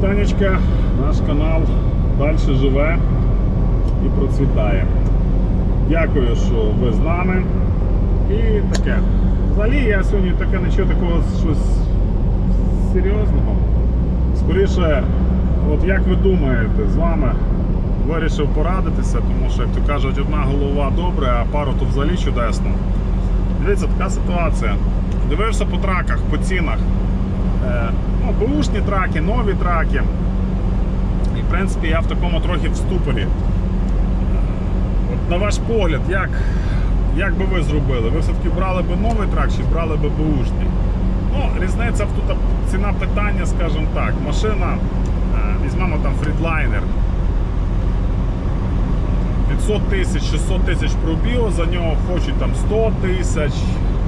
Танечка, наш канал далі живе і процвітає. Дякую, що ви з нами. І таке. Взагалі я сьогодні таке нічого такого щось серйозного. Скоріше, от як ви думаєте, з вами вирішив порадитися, тому що, як то кажуть, одна голова добре, а пару то взагалі чудесно. Дивіться, така ситуація. Дивився по траках, по цінах. Е, ну, бушні траки, нові траки. І в принципі я в такому трохи в ступорі. От на ваш погляд, як, як би ви зробили? Ви все-таки брали би новий трак чи брали би бушний? Ну, різниця тут ціна питання, скажімо так. Машина, е, візьмемо там фрідлайнер. 500 тисяч, 600 тисяч пробігу, за нього хочуть там 100 тисяч,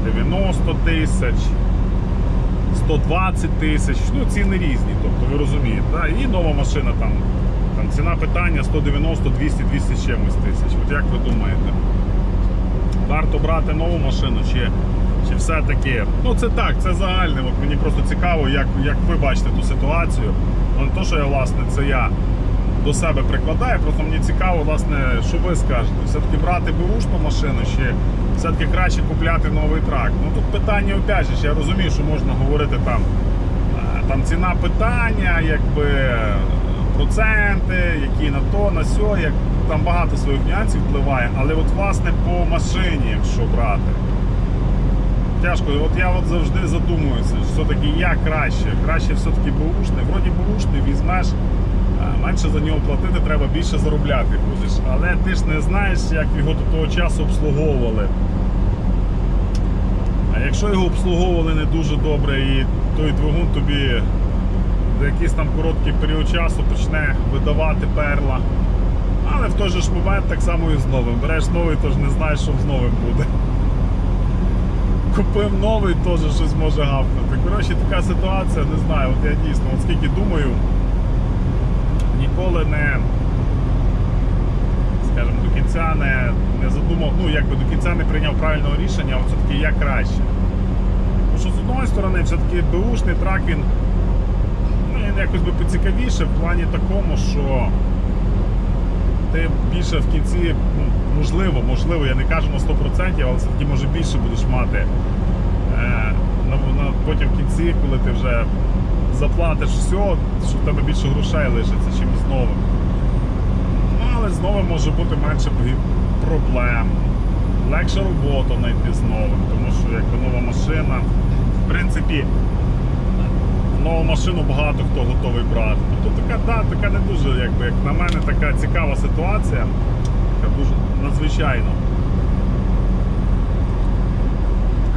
90 тисяч, 120 тисяч. Ну, ціни різні, тобто ви розумієте. Да? І нова машина там, там ціна питання 190, 200, 200 з чимось тисяч. От як ви думаєте? Варто брати нову машину чи, чи все-таки. Ну це так, це загальне. От мені просто цікаво, як, як ви бачите ту ситуацію. Але не то, що я, власне, це я до себе прикладаю, просто мені цікаво, власне, що ви скажете. Все-таки брати бушну машину чи все-таки краще купляти новий трак. Ну тут питання опять же, я розумію, що можна говорити там, е, там ціна питання, якби проценти, які на то, на сьо, як там багато своїх нюансів впливає, але от власне по машині, якщо брати. Тяжко, от я от завжди задумуюся, все-таки як краще. Краще все-таки бушний. Вроді бушний візьмеш, менше за нього платити, треба більше заробляти будеш. Але ти ж не знаєш, як його до того часу обслуговували. А якщо його обслуговували не дуже добре і той двигун тобі за якийсь там короткий період часу почне видавати перла. Але в той же ж момент так само і з новим. Береш новий, тож не знаєш, що з новим буде. Купив новий, теж щось може гавкнути. Коротше, така ситуація, не знаю. От я дійсно, от скільки думаю, ніколи не, скажімо, до кінця не, не задумав, ну якби до кінця не прийняв правильного рішення, а все-таки як краще. Тому що з одної сторони, все-таки беушний трак він, ну, якось би поцікавіше в плані такому, що ти більше в кінці, ну, можливо, можливо, я не кажу на 100%, але все-таки може більше будеш мати е, на, на, потім в кінці, коли ти вже заплатиш все, що в тебе більше грошей лишиться, чим з новим. Ну, але з новим може бути менше проблем. Легше роботу знайти з новим, тому що якби нова машина, в принципі, нову машину багато хто готовий брати. Тобто така, да, така не дуже, якби, як на мене, така цікава ситуація, така дуже надзвичайно.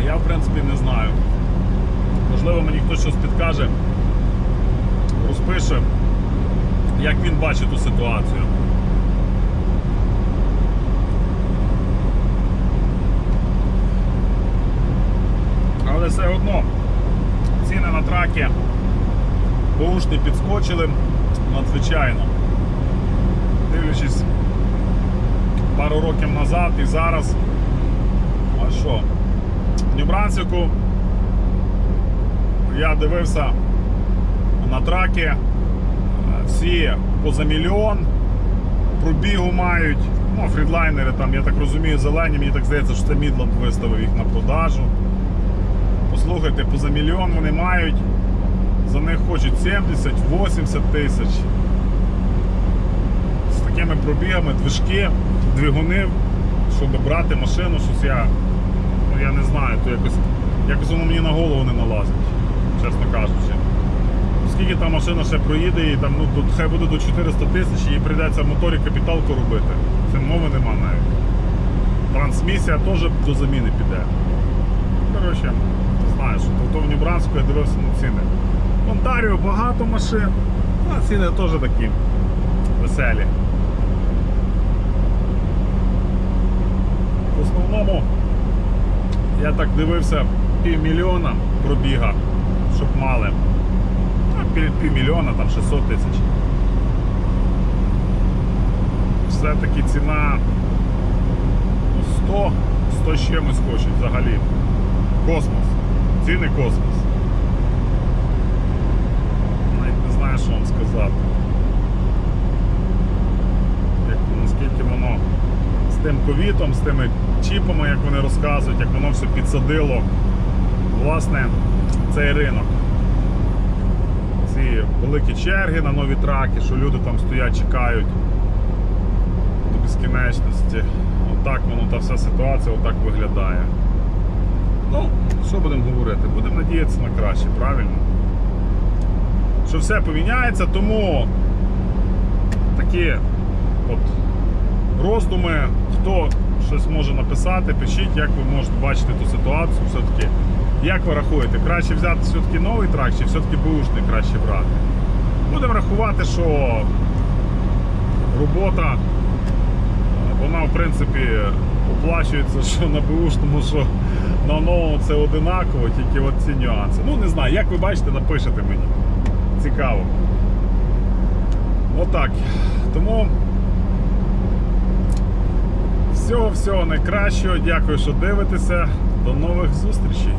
Я, в принципі, не знаю. Можливо, мені хтось щось підкаже, розпише, як він бачить ту ситуацію. Але все одно ціни на траки бушні підскочили надзвичайно. Дивлячись пару років назад і зараз. А що? В Нью-Брансвіку я дивився на траки, е, всі поза мільйон пробігу мають. Ну, фрідлайнери там, я так розумію, зелені, мені так здається, що це Мідланд виставив їх на продажу. Послухайте, поза мільйон вони мають, за них хочуть 70-80 тисяч. З такими пробігами движки, двигуни, щоб брати машину, щось я, ну я не знаю, то якось, якось воно мені на голову не налазить, чесно кажучи. Скільки та машина ще проїде, і там, ну, тут хай буде до 400 тисяч, і прийдеться моторі капіталку робити. Це мови нема навіть. Трансмісія теж до заміни піде. Коротше, що то в Нібранску я дивився на ціни. В Онтаріо багато машин, а ціни теж такі веселі. В основному я так дивився півмільйона пробіга, щоб мали півмільйона, там 600 тисяч. Все-таки ціна 100, 100 з чимось хоче взагалі. Космос. Ціни космос. Навіть не знаю, що вам сказати. Як, Наскільки воно з тим ковітом, з тими чіпами, як вони розказують, як воно все підсадило, власне, цей ринок. Великі черги на нові траки, що люди там стоять, чекають до безкінечності. Отак воно та вся ситуація отак виглядає. Ну, що будемо говорити? Будемо надіятися на краще, правильно? Що все поміняється, тому такі от роздуми, хто щось може написати, пишіть, як ви можете бачити ту ситуацію, все-таки. Як ви рахуєте, краще взяти все-таки новий трак чи все-таки бушний краще брати? Будемо рахувати, що робота, вона в принципі оплачується, що на бушному, що на новому це одинаково, тільки от ці нюанси. Ну не знаю, як ви бачите, напишете мені. Цікаво. Отак. Тому всього всього найкращого. Дякую, що дивитеся. До нових зустрічей.